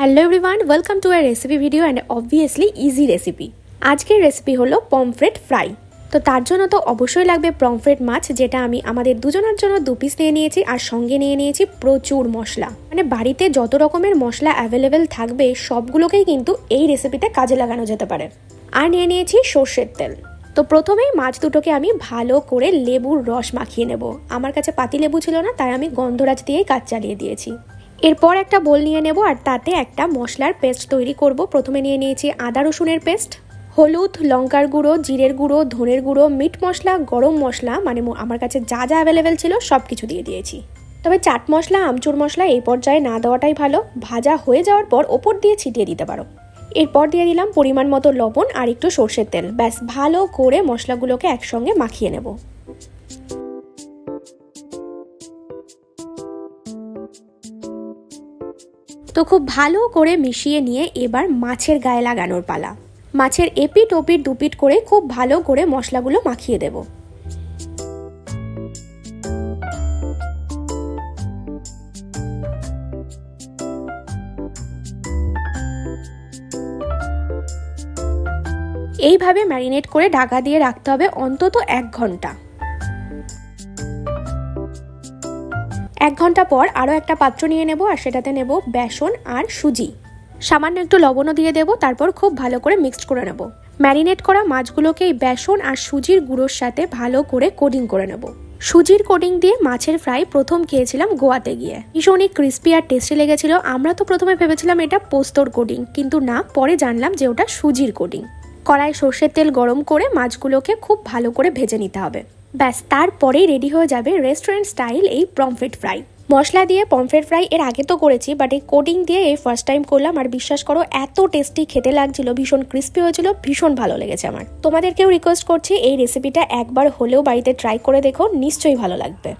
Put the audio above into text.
Hello everyone welcome to a recipe video and obviously easy recipe আজকের recipe হলো pomfret fry তো তার জন্য তো অবশ্যই লাগবে পমফ্রেট মাছ, যেটা আমি আমাদের দুজনের জন্য দু পিস নিয়ে নিয়েছি আর সঙ্গে নিয়ে নিয়েছি প্রচুর মশলা। মানে বাড়িতে যত রকমের মশলা অ্যাভেলেবেল থাকবে, সবগুলোকেই কিন্তু এই রেসিপিতে কাজে লাগানো যেতে পারে। আর নিয়ে নিয়েছি সর্ষের তেল। তো প্রথমেই মাছ দুটোকে আমি ভালো করে লেবুর রস মাখিয়ে নেব। আমার কাছে পাতি লেবু ছিল না, তাই আমি গন্ধরাজ দিয়েই কাজ চালিয়ে দিয়েছি। এরপর একটা বোল নিয়ে নেব আর তাতে একটা মশলার পেস্ট তৈরি করব। প্রথমে নিয়ে নিয়েছি আদা রসুনের পেস্ট, হলুদ, লঙ্কার গুঁড়ো, জিরের গুঁড়ো, ধনের গুঁড়ো, মিট মশলা, গরম মশলা মানে আমার কাছে যা যা অ্যাভেলেবেল ছিল সব কিছু দিয়ে দিয়েছি। তবে চাট মশলা, আমচুর মশলা এই পর্যায়ে না দেওয়াটাই ভালো। ভাজা হয়ে যাওয়ার পর ওপর দিয়ে ছিটিয়ে দিতে পারো। এরপর দিয়ে দিলাম পরিমাণ মতো লবণ আর একটু সর্ষের তেল। ব্যাস, ভালো করে মশলাগুলোকে একসঙ্গে মাখিয়ে নেব। তো খুব ভালো করে মিশিয়ে নিয়ে এবার মাছের গায়ে লাগানোর পালা। মাছের এপিট ওপিট দুপিট করে খুব ভালো করে মশলাগুলো মাখিয়ে দেব। এইভাবে ম্যারিনেট করে ঢাকা দিয়ে রাখতে হবে অন্তত এক ঘণ্টা। এক ঘণ্টা পর আরও একটা পাত্র নিয়ে নেব আর সেটাতে নেব বেসন আর সুজি। সামান্য একটু লবণও দিয়ে দেবো, তারপর খুব ভালো করে মিক্সড করে নেব। ম্যারিনেট করা মাছগুলোকে এই বেসন আর সুজির গুঁড়োর সাথে ভালো করে কোডিং করে নেব। সুজির কোডিং দিয়ে মাছের ফ্রাই প্রথম খেয়েছিলাম গোয়াতে গিয়ে। ভীষণই ক্রিস্পি আর টেস্টি লেগেছিল। আমরা তো প্রথমে ভেবেছিলাম এটা পোস্তর কোডিং কিন্তু না, পরে জানলাম যে ওটা সুজির কোডিং কড়াই সর্ষের তেল গরম করে মাছগুলোকে খুব ভালো করে ভেজে নিতে হবে। ব্যাস, তারপরেই রেডি হয়ে যাবে রেস্টুরেন্ট স্টাইল এই পমফ্রেট ফ্রাই মশলা দিয়ে পমফ্রেট ফ্রাই এর আগে তো করেছি বাট এই কোটিং দিয়ে এই ফার্স্ট টাইম করলাম, আর বিশ্বাস করো, এত টেস্টি খেতে লাগছিল, ভীষণ ক্রিস্পি হয়েছিল, ভীষণ ভালো লেগেছে আমার। তোমাদেরকেও রিকোয়েস্ট করছি, এই রেসিপিটা একবার হলেও বাড়িতে ট্রাই করে দেখো, নিশ্চয়ই ভালো লাগবে।